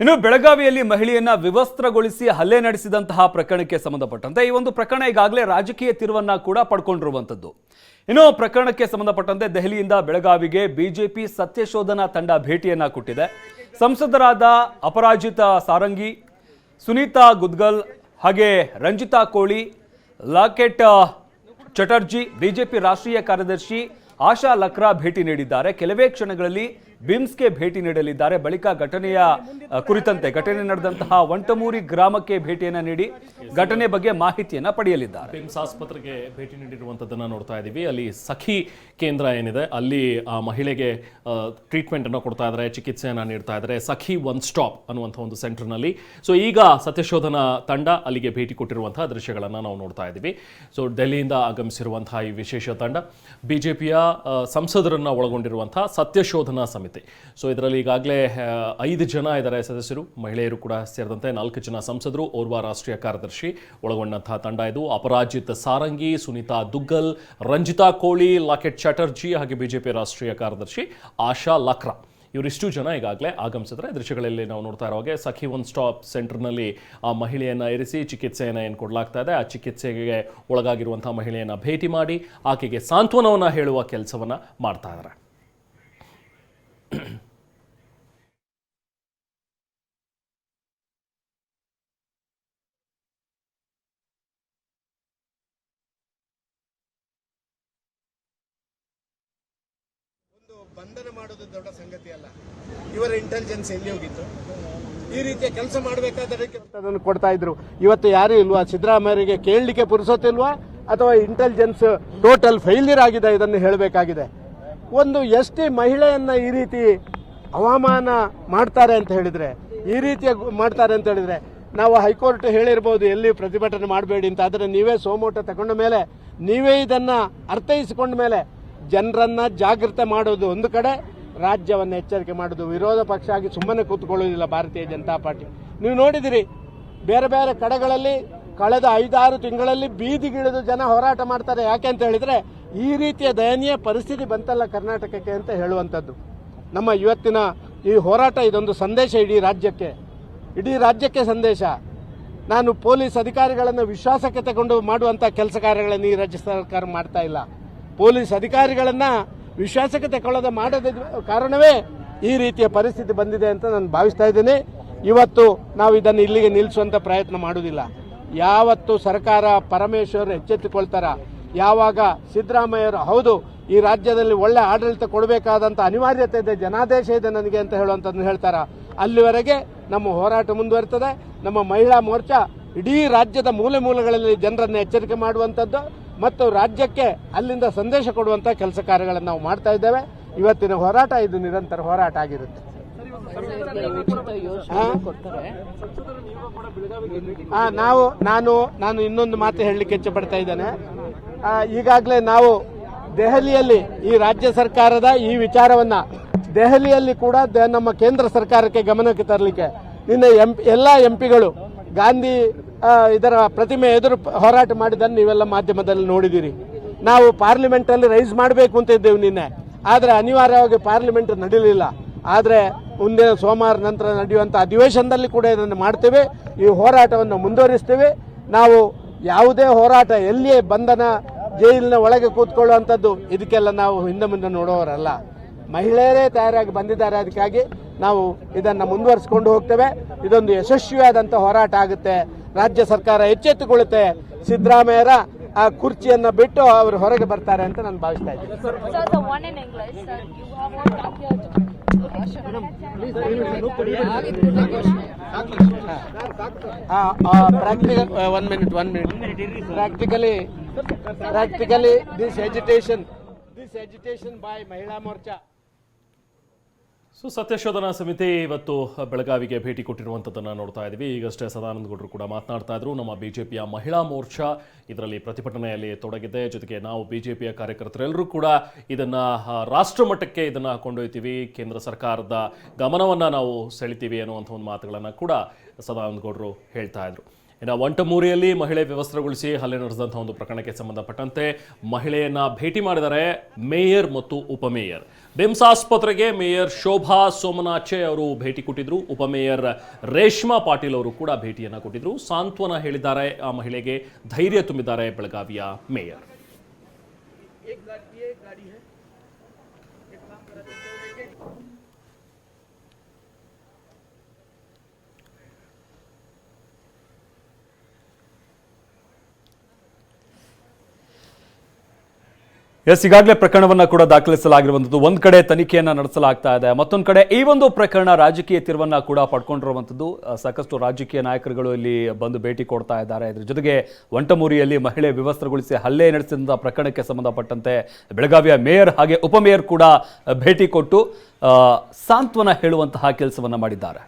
ಇನ್ನು ಬೆಳಗಾವಿಯಲ್ಲಿ ಮಹಿಳೆಯನ್ನ ವಿವಸ್ತ್ರಗೊಳಿಸಿ ಹಲ್ಲೆ ನಡೆಸಿದಂತಹ ಪ್ರಕರಣಕ್ಕೆ ಸಂಬಂಧಪಟ್ಟಂತೆ ಈ ಒಂದು ಪ್ರಕರಣ ಈಗಾಗಲೇ ರಾಜಕೀಯ ತಿರುವನ್ನ ಕೂಡ ಪಡ್ಕೊಂಡಿರುವಂಥದ್ದು. ಇನ್ನು ಪ್ರಕರಣಕ್ಕೆ ಸಂಬಂಧಪಟ್ಟಂತೆ ದೆಹಲಿಯಿಂದ ಬೆಳಗಾವಿಗೆ ಬಿಜೆಪಿ ಸತ್ಯಶೋಧನಾ ತಂಡ ಭೇಟಿಯನ್ನ ಕೊಟ್ಟಿದೆ. ಸಂಸದರಾದ ಅಪರಾಜಿತ ಸಾರಂಗಿ, ಸುನೀತಾ ಗುದ್ಗಲ್ ಹಾಗೆ ರಂಜಿತಾ ಕೋಳಿ, ಲಾಕೆಟ್ ಚಟರ್ಜಿ, ಬಿಜೆಪಿ ರಾಷ್ಟ್ರೀಯ ಕಾರ್ಯದರ್ಶಿ ಆಶಾ ಲಕ್ರಾ ಭೇಟಿ ನೀಡಿದ್ದಾರೆ. ಕೆಲವೇ ಕ್ಷಣಗಳಲ್ಲಿ ಬಿಮ್ಸ್ಗೆ ಭೇಟಿ ನೀಡಲಿದ್ದಾರೆ. ಬಳಿಕ ಘಟನೆಯ ಕುರಿತಂತೆ ಘಟನೆ ನಡೆದಂತಹ ವಂಟಮೂರಿ ಗ್ರಾಮಕ್ಕೆ ಭೇಟಿಯನ್ನು ನೀಡಿ ಘಟನೆ ಬಗ್ಗೆ ಮಾಹಿತಿಯನ್ನ ಪಡೆಯಲಿದ್ದಾರೆ. ಬಿಮ್ಸ್ ಆಸ್ಪತ್ರೆಗೆ ಭೇಟಿ ನೀಡಿರುವಂಥದ್ದನ್ನು ನೋಡ್ತಾ ಇದ್ದೀವಿ ಅಲ್ಲಿ ಸಖಿ ಕೇಂದ್ರ ಏನಿದೆ, ಅಲ್ಲಿ, ಆ, ಮಹಿಳೆಗೆ ಟ್ರೀಟ್ಮೆಂಟ್ ಅನ್ನು ಕೊಡ್ತಾ ಇದ್ದಾರೆ ಚಿಕಿತ್ಸೆಯನ್ನು ನೀಡ್ತಾ ಇದ್ದಾರೆ ಸಖಿ ಒನ್ ಸ್ಟಾಪ್ ಅನ್ನುವಂಥ ಒಂದು ಸೆಂಟರ್ನಲ್ಲಿ. ಸೊ, ಈಗ ಸತ್ಯಶೋಧನಾ ತಂಡ ಅಲ್ಲಿಗೆ ಭೇಟಿ ಕೊಟ್ಟಿರುವಂತಹ ದೃಶ್ಯಗಳನ್ನು ನಾವು ನೋಡ್ತಾ ಇದ್ದೀವಿ ಸೊ ಡೆಲ್ಲಿಯಿಂದ ಆಗಮಿಸಿರುವಂತಹ ಈ ವಿಶೇಷ ತಂಡ, ಬಿಜೆಪಿಯ ಸಂಸದರನ್ನ ಒಳಗೊಂಡಿರುವಂತಹ ಸತ್ಯಶೋಧನಾ ಸಮಿತಿ. ಸೊ ಇದರಲ್ಲಿ ಈಗಾಗಲೇ ಐದು ಜನ ಇದ್ದಾರೆ ಸದಸ್ಯರು, ಮಹಿಳೆಯರು ಕೂಡ ಸೇರಿದಂತೆ ನಾಲ್ಕು ಜನ ಸಂಸದರು, ಓರ್ವ ರಾಷ್ಟ್ರೀಯ ಕಾರ್ಯದರ್ಶಿ ಒಳಗೊಂಡಂತಹ ತಂಡ ಇದು. ಅಪರಾಜಿತ್ ಸಾರಂಗಿ, ಸುನೀತಾ ದುಗ್ಗಲ್, ರಂಜಿತಾ ಕೋಳಿ, ಲಾಕೆಟ್ ಚಟರ್ಜಿ ಹಾಗೆ ಬಿಜೆಪಿ ರಾಷ್ಟ್ರೀಯ ಕಾರ್ಯದರ್ಶಿ ಆಶಾ ಲಕ್ರಾ. ಇವರಿಷ್ಟು ಜನ ಈಗಾಗಲೇ ಆಗಮಿಸಿದ್ರೆ ದೃಶ್ಯಗಳಲ್ಲಿ ನಾವು ನೋಡ್ತಾ ಇರೋ ಹಾಗೆ ಸಖಿ ಒನ್ ಸ್ಟಾಪ್ ಸೆಂಟರ್ನಲ್ಲಿ ಆ ಮಹಿಳೆಯನ್ನು ಇರಿಸಿ ಚಿಕಿತ್ಸೆಯನ್ನು ಏನು ಕೊಡಲಾಗ್ತಾ ಇದೆ. ಆ ಚಿಕಿತ್ಸೆಗೆ ಒಳಗಾಗಿರುವಂಥ ಮಹಿಳೆಯನ್ನು ಭೇಟಿ ಮಾಡಿ ಆಕೆಗೆ ಸಾಂತ್ವನವನ್ನು ಹೇಳುವ ಕೆಲಸವನ್ನು ಮಾಡ್ತಾ ಇದ್ದಾರೆ ಬಂಧನ ಮಾಡೋದು ದೊಡ್ಡ ಸಂಗತಿ ಅಲ್ಲ. ಇವರ ಇಂಟೆಲಿಜೆನ್ಸ್ ಎಲ್ಲಿ ಹೋಗಿತ್ತು? ಈ ರೀತಿಯ ಕೆಲಸ ಮಾಡಬೇಕಾದ್ರೆ ಅದನ್ನು ಕೊಡ್ತಾ ಇದ್ರು. ಇವತ್ತು ಯಾರು ಇಲ್ವಾ? ಸಿದ್ದರಾಮಯ್ಯರಿಗೆ ಕೇಳಲಿಕ್ಕೆ ಪುರುಸೋತಿಲ್ವಾ ಅಥವಾ ಇಂಟೆಲಿಜೆನ್ಸ್ ಟೋಟಲ್ ಫೈಲಿಯರ್ ಆಗಿದೆ ಇದನ್ನು ಹೇಳಬೇಕಾಗಿದೆ? ಒಂದು ಎಸ್ ಟಿ ಮಹಿಳೆಯನ್ನ ಈ ರೀತಿ ಅವಮಾನ ಮಾಡ್ತಾರೆ ಅಂತ ಹೇಳಿದ್ರೆ, ಈ ರೀತಿಯ ಮಾಡ್ತಾರೆ ಅಂತ ಹೇಳಿದ್ರೆ, ನಾವು ಹೈಕೋರ್ಟ್ ಹೇಳಿರ್ಬೋದು, ಎಲ್ಲಿ ಪ್ರತಿಭಟನೆ ಮಾಡಬೇಡಿ ಅಂತ. ಆದರೆ ನೀವೇ ಸೋಮೋಟ ತಗೊಂಡ ಮೇಲೆ, ನೀವೇ ಇದನ್ನು ಅರ್ಥೈಸಿಕೊಂಡ ಮೇಲೆ ಜನರನ್ನ ಜಾಗೃತೆ ಮಾಡೋದು ಒಂದು ಕಡೆ, ರಾಜ್ಯವನ್ನು ಎಚ್ಚರಿಕೆ ಮಾಡೋದು. ವಿರೋಧ ಪಕ್ಷ ಆಗಿ ಸುಮ್ಮನೆ ಕೂತ್ಕೊಳ್ಳೋದಿಲ್ಲ ಭಾರತೀಯ ಜನತಾ ಪಾರ್ಟಿ. ನೀವು ನೋಡಿದಿರಿ, ಬೇರೆ ಬೇರೆ ಕಡೆಗಳಲ್ಲಿ ಕಳೆದ ಐದಾರು ತಿಂಗಳಲ್ಲಿ ಬೀದಿಗಿಳಿದು ಜನ ಹೋರಾಟ ಮಾಡ್ತಾರೆ. ಯಾಕೆ ಅಂತ ಹೇಳಿದ್ರೆ, ಈ ರೀತಿಯ ದಯನೀಯ ಪರಿಸ್ಥಿತಿ ಬಂತಲ್ಲ ಕರ್ನಾಟಕಕ್ಕೆ ಅಂತ ಹೇಳುವಂಥದ್ದು. ನಮ್ಮ ಇವತ್ತಿನ ಈ ಹೋರಾಟ ಇದೊಂದು ಸಂದೇಶ ಇಡೀ ರಾಜ್ಯಕ್ಕೆ. ಇಡೀ ರಾಜ್ಯಕ್ಕೆ ಸಂದೇಶ. ನಾನು ಪೊಲೀಸ್ ಅಧಿಕಾರಿಗಳನ್ನು ವಿಶ್ವಾಸಕ್ಕೆ ತಗೊಂಡು ಮಾಡುವಂಥ ಕೆಲಸ ಕಾರ್ಯಗಳನ್ನು ಈ ರಾಜ್ಯ ಸರ್ಕಾರ ಮಾಡ್ತಾ ಇಲ್ಲ. ಪೊಲೀಸ್ ಅಧಿಕಾರಿಗಳನ್ನ ವಿಶ್ವಾಸಕ್ಕೆ ತಗೊಳ್ಳದೆ ಮಾಡದ ಕಾರಣವೇ ಈ ರೀತಿಯ ಪರಿಸ್ಥಿತಿ ಬಂದಿದೆ ಅಂತ ನಾನು ಭಾವಿಸ್ತಾ ಇದ್ದೇನೆ. ಇವತ್ತು ನಾವು ಇದನ್ನು ಇಲ್ಲಿಗೆ ನಿಲ್ಲಿಸುವಂತ ಪ್ರಯತ್ನ ಮಾಡುವುದಿಲ್ಲ. ಯಾವತ್ತು ಸರ್ಕಾರ ಪರಮೇಶ್ವರ್ ಎಚ್ಚೆತ್ತುಕೊಳ್ತಾರ, ಯಾವಾಗ ಸಿದ್ದರಾಮಯ್ಯರು, ಹೌದು, ಈ ರಾಜ್ಯದಲ್ಲಿ ಒಳ್ಳೆ ಆಡಳಿತ ಕೊಡಬೇಕಾದಂತ ಅನಿವಾರ್ಯತೆ ಇದೆ, ಜನಾದೇಶ ಇದೆ ನನಗೆ ಅಂತ ಹೇಳುವಂತದ್ದು ಹೇಳ್ತಾರ. ಅಲ್ಲಿವರೆಗೆ ನಮ್ಮ ಹೋರಾಟ ಮುಂದುವರ್ತದೆ, ನಮ್ಮ ಮಹಿಳಾ ಮೋರ್ಚಾ ಇಡೀ ರಾಜ್ಯದ ಮೂಲೆ ಮೂಲೆಗಳಲ್ಲಿ ಜನರನ್ನು ಎಚ್ಚರಿಕೆ ಮಾಡುವಂತದ್ದು ಮತ್ತು ರಾಜ್ಯಕ್ಕೆ ಅಲ್ಲಿಂದ ಸಂದೇಶ ಕೊಡುವಂತ ಕೆಲಸ ಕಾರ್ಯಗಳನ್ನು ನಾವು ಮಾಡ್ತಾ ಇದ್ದೇವೆ ಇವತ್ತಿನ ಹೋರಾಟ ಇದು ನಿರಂತರ ಹೋರಾಟ ಆಗಿರುತ್ತೆ? ನಾವು, ನಾನು ನಾನು ಇನ್ನೊಂದು ಮಾತು ಹೇಳಲಿಕ್ಕೆ ಇಚ್ಛೆ ಪಡ್ತಾ ಇದ್ದೇನೆ ಈಗಾಗಲೇ ನಾವು ದೆಹಲಿಯಲ್ಲಿ ಈ ರಾಜ್ಯ ಸರ್ಕಾರದ ಈ ವಿಚಾರವನ್ನ ದೆಹಲಿಯಲ್ಲಿ ಕೂಡ ನಮ್ಮ ಕೇಂದ್ರ ಸರ್ಕಾರಕ್ಕೆ ಗಮನಕ್ಕೆ ತರಲಿಕ್ಕೆ ನಿನ್ನೆ ಎಂ ಎಲ್ಲ ಎಂಪಿಗಳು ಗಾಂಧಿ ಇದರ ಪ್ರತಿಮೆ ಎದುರು ಹೋರಾಟ ಮಾಡಿದ್ದನ್ನು ನೀವೆಲ್ಲ ಮಾಧ್ಯಮದಲ್ಲಿ ನೋಡಿದ್ದೀರಿ. ನಾವು ಪಾರ್ಲಿಮೆಂಟಲ್ಲಿ ರೈಸ್ ಮಾಡಬೇಕು ಅಂತ ಇದ್ದೇವೆ ನಿನ್ನೆ. ಆದ್ರೆ ಅನಿವಾರ್ಯವಾಗಿ ಪಾರ್ಲಿಮೆಂಟ್ ನಡೀಲಿಲ್ಲ. ಆದರೆ ಮುಂದಿನ ಸೋಮವಾರ ನಂತರ ನಡೆಯುವಂಥ ಅಧಿವೇಶನದಲ್ಲಿ ಕೂಡ ಇದನ್ನು ಮಾಡ್ತೇವೆ. ಈ ಹೋರಾಟವನ್ನು ಮುಂದುವರಿಸ್ತೇವೆ. ನಾವು ಯಾವುದೇ ಹೋರಾಟ, ಎಲ್ಲಿಯೇ ಬಂಧನ, ಜೈಲಿನ ಒಳಗೆ ಕೂತ್ಕೊಳ್ಳುವಂಥದ್ದು ಇದಕ್ಕೆಲ್ಲ ನಾವು ಹಿಂದೆ ಮುಂದೆ ನೋಡೋರಲ್ಲ. ಮಹಿಳೆಯರೇ ತಯಾರಾಗಿ ಬಂದಿದ್ದಾರೆ ಅದಕ್ಕಾಗಿ. ನಾವು ಇದನ್ನು ಮುಂದುವರಿಸಿಕೊಂಡು ಹೋಗ್ತೇವೆ. ಇದೊಂದು ಯಶಸ್ವಿಯಾದಂಥ ಹೋರಾಟ ಆಗುತ್ತೆ. ರಾಜ್ಯ ಸರ್ಕಾರ ಎಚ್ಚೆತ್ತುಕೊಳ್ಳುತ್ತೆ. ಸಿದ್ದರಾಮಯ್ಯರ ಆ ಕುರ್ಚಿಯನ್ನು ಬಿಟ್ಟು ಅವರು ಹೊರಗೆ ಬರ್ತಾರೆ ಅಂತ ನಾನು ಭಾವಿಸ್ತಾ ಇದ್ದೀನಿ. Practically practically this education this education by Mahila Morcha so ಸತ್ಯಶೋಧನಾ ಸಮಿತಿ ಇವತ್ತು ಬೆಳಗಾವಿಗೆ ಭೇಟಿ ಕೊಟ್ಟಿರುವಂಥದ್ದನ್ನು ನೋಡ್ತಾ ಇದ್ದೀವಿ. ಈಗಷ್ಟೇ ಸದಾನಂದ ಗೌಡರು ಕೂಡ ಮಾತನಾಡ್ತಾ ಇದ್ರು. ನಮ್ಮ ಪಿಯ ಮಹಿಳಾ ಮೋರ್ಚಾ ಇದರಲ್ಲಿ ಪ್ರತಿಭಟನೆಯಲ್ಲಿ ತೊಡಗಿದೆ. ಜೊತೆಗೆ ನಾವು ಬಿಜೆಪಿಯ ಕಾರ್ಯಕರ್ತರೆಲ್ಲರೂ ಕೂಡ ಇದನ್ನು ರಾಷ್ಟ್ರಮಟ್ಟಕ್ಕೆ ಇದನ್ನು ಕೊಂಡೊಯ್ತೀವಿ. ಕೇಂದ್ರ ಸರ್ಕಾರದ ಗಮನವನ್ನು ನಾವು ಸೆಳಿತೀವಿ ಅನ್ನುವಂಥ ಒಂದು ಮಾತುಗಳನ್ನು ಕೂಡ ಸದಾನಂದ ಗೌಡರು ಹೇಳ್ತಾ ಇದ್ರು. ಇನ್ನು ಒಂಟಮೂರಿಯಲ್ಲಿ ಮಹಿಳೆ ವ್ಯವಸ್ಥೆಗೊಳಿಸಿ ಹಲ್ಲೆ ನಡೆಸಿದಂಥ ಒಂದು ಪ್ರಕರಣಕ್ಕೆ ಸಂಬಂಧಪಟ್ಟಂತೆ ಮಹಿಳೆಯನ್ನ ಭೇಟಿ ಮಾಡಿದರೆ ಮೇಯರ್ ಮತ್ತು ಉಪಮೇಯರ್. ಬಿಮ್ಸ್ ಆಸ್ಪತ್ರೆಗೆ ಮೇಯರ್ ಶೋಭಾ ಸೋಮನಾಚೆ ಅವರು ಭೇಟಿ ಕೊಟ್ಟಿದ್ರು. ಉಪಮೇಯರ್ ರೇಷ್ಮಾ ಪಾಟೀಲ್ ಅವರು ಕೂಡ ಭೇಟಿಯನ್ನು ಕೊಟ್ಟಿದ್ರು. ಸಾಂತ್ವನ ಹೇಳಿದ್ದಾರೆ. ಆ ಮಹಿಳೆಗೆ ಧೈರ್ಯ ತುಂಬಿದ್ದಾರೆ ಬೆಳಗಾವಿಯ ಮೇಯರ್. ಎಸ್ ಈಗಾಗಲೇ ಪ್ರಕರಣವನ್ನು ಕೂಡ ದಾಖಲಿಸಲಾಗಿರುವಂಥದ್ದು. ಒಂದು ಕಡೆ ತನಿಖೆಯನ್ನು ನಡೆಸಲಾಗ್ತಾ ಇದೆ. ಮತ್ತೊಂದು ಕಡೆ ಈ ಒಂದು ಪ್ರಕರಣ ರಾಜಕೀಯ ತಿರುವನ್ನು ಕೂಡ ಪಡ್ಕೊಂಡಿರುವಂಥದ್ದು. ಸಾಕಷ್ಟು ರಾಜಕೀಯ ನಾಯಕರುಗಳು ಇಲ್ಲಿ ಬಂದು ಭೇಟಿ ಕೊಡ್ತಾ ಇದ್ದಾರೆ. ಇದ್ರ ಜೊತೆಗೆ ವಂಟಮೂರಿಯಲ್ಲಿ ಮಹಿಳೆ ವಿವಸ್ತ್ರಗೊಳಿಸಿ ಹಲ್ಲೆ ನಡೆಸಿದಂಥ ಪ್ರಕರಣಕ್ಕೆ ಸಂಬಂಧಪಟ್ಟಂತೆ ಬೆಳಗಾವಿಯ ಮೇಯರ್ ಹಾಗೆ ಉಪಮೇಯರ್ ಕೂಡ ಭೇಟಿ ಕೊಟ್ಟು ಸಾಂತ್ವನ ಹೇಳುವಂತಹ ಕೆಲಸವನ್ನು ಮಾಡಿದ್ದಾರೆ.